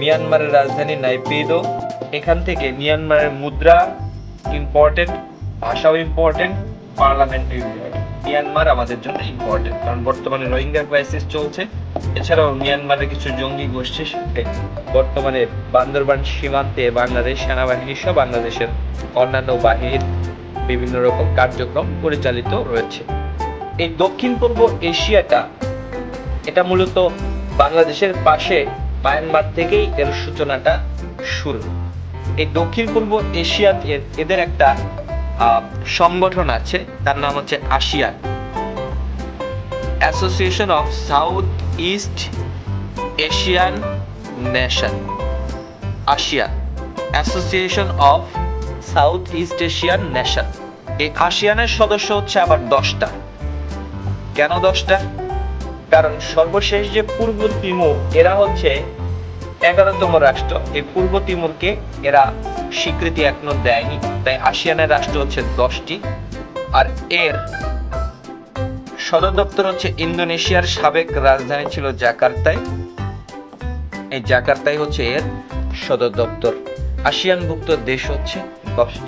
মিয়ানমারের রাজধানী নাইপিদো এখান থেকে মিয়ানমারের মুদ্রা ইম্পর্টেন্ট ভাষাও ইম্পর্টেন্ট পার্লামেন্ট মিয়ানমার আমাদের জন্য ইম্পর্টেন্ট কারণ বর্তমানে রোহিঙ্গা ক্রাইসিস চলছে। এছাড়াও মিয়ানমারের কিছু জঙ্গি গোষ্ঠীর সাথে বর্তমানে বান্দরবান সীমান্তে বাংলাদেশ সেনাবাহিনী সহ বাংলাদেশের অন্যান্য বাহিনীর বিভিন্ন রকম কার্যক্রম পরিচালিত রয়েছে। এই দক্ষিণ পূর্ব এশিয়াটা, এটা মূলত বাংলাদেশের পাশে মায়ানমার থেকেই এর সূচনাটা শুরু। এই দক্ষিণ পূর্ব এশিয়াতে এদের একটা সংগঠন আছে, তার নাম হচ্ছে ASEAN. Association of South East Asian nation ASEAN association of South East Asian nation এই আসিয়ানের সদস্য হচ্ছে আবার দশটা। কেন দশটা? কারণ সর্বশেষ যে পূর্ব তিমুর, এরা হচ্ছে এগারোতম রাষ্ট্র। এই পূর্ব তিমুরকে এরা স্বীকৃতি এখনও দেয়নি। তাই আসিয়ানের রাষ্ট্র হচ্ছে দশটি। আর এর সদর দপ্তর হচ্ছে ইন্দোনেশিয়ার সাবেক রাজধানী ছিল জাকার্তায়। এই জাকার্তায় হচ্ছে এর সদর দপ্তর। আসিয়ানভুক্ত দেশ হচ্ছে দশটি।